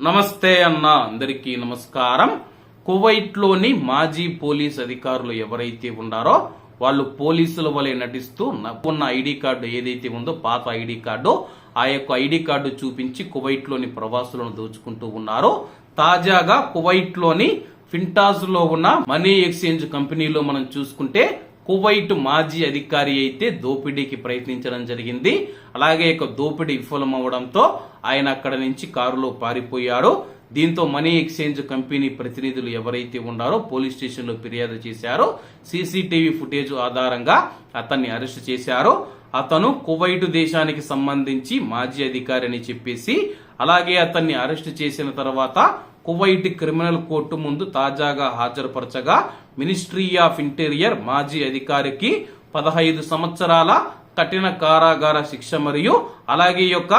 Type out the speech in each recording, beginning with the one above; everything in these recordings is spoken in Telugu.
నమస్తే అన్న అందరికీ నమస్కారం. కువైట్లోని మాజీ పోలీస్ అధికారులు ఎవరైతే ఉన్నారో వాళ్ళు పోలీసుల వలె నటిస్తూ న- ఉన్న ఐడి కార్డు ఏదైతే ఉందో పాత ఐడి కార్డు ఆ యొక్క ఐడి కార్డు చూపించి కువైట్లోని ప్రవాసులను దోచుకుంటూ ఉన్నారు తాజాగా కువైట్లోని ఫింటాజ్లో ఉన్న మనీ ఎక్స్చేంజ్ కంపెనీలో మనం చూసుకుంటే కువైట్ మాజీ అధికారి అయితే దోపిడీకి ప్రయత్నించడం జరిగింది. అలాగే ఇక దోపిడీ విఫలమవడంతో ఆయన అక్కడ నుంచి కారులో పారిపోయాడు. దీంతో మనీ ఎక్స్చేంజ్ కంపెనీ ప్రతినిధులు ఎవరైతే ఉన్నారో పోలీస్ స్టేషన్లో ఫిర్యాదు చేశారో. సీసీటీవీ ఫుటేజ్ ఆధారంగా అతన్ని అరెస్ట్ చేశారు. అతను కువైట్ దేశానికి సంబంధించి మాజీ అధికారి అని చెప్పేసి అలాగే అతన్ని అరెస్ట్ చేసిన తర్వాత కువైట్ క్రిమినల్ కోర్టు ముందు తాజాగా హాజరుపరచగా మినిస్ట్రీ ఆఫ్ ఇంటీరియర్ మాజీ అధికారికి పదహైదు సంవత్సరాల కఠిన కారాగార శిక్ష మరియు అలాగే యొక్క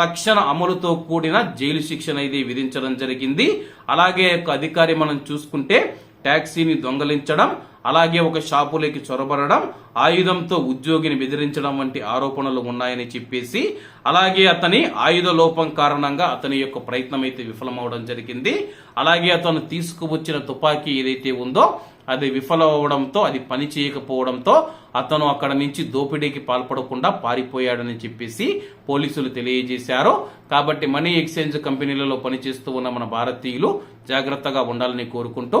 తక్షణ అమలుతో కూడిన జైలు శిక్షణ ఇది విధించడం జరిగింది. అలాగే యొక్క అధికారి మనం చూసుకుంటే ట్యాక్సీని దొంగలించడం అలాగే ఒక షాపులోకి చొరబడడం ఆయుధంతో ఉద్యోగిని బెదిరించడం వంటి ఆరోపణలు ఉన్నాయని చెప్పేసి అలాగే అతని ఆయుధ లోపం కారణంగా అతని యొక్క ప్రయత్నం అయితే విఫలమవడం జరిగింది. అలాగే అతను తీసుకువచ్చిన తుపాకీ ఏదైతే ఉందో అది విఫలమవడంతో అది పని చేయకపోవడంతో అతను అక్కడ నుంచి దోపిడీకి పాల్పడకుండా పారిపోయాడని చెప్పేసి పోలీసులు తెలియజేశారు. కాబట్టి మనీ ఎక్స్చేంజ్ కంపెనీలలో పనిచేస్తూ ఉన్న మన భారతీయులు జాగ్రత్తగా ఉండాలని కోరుకుంటూ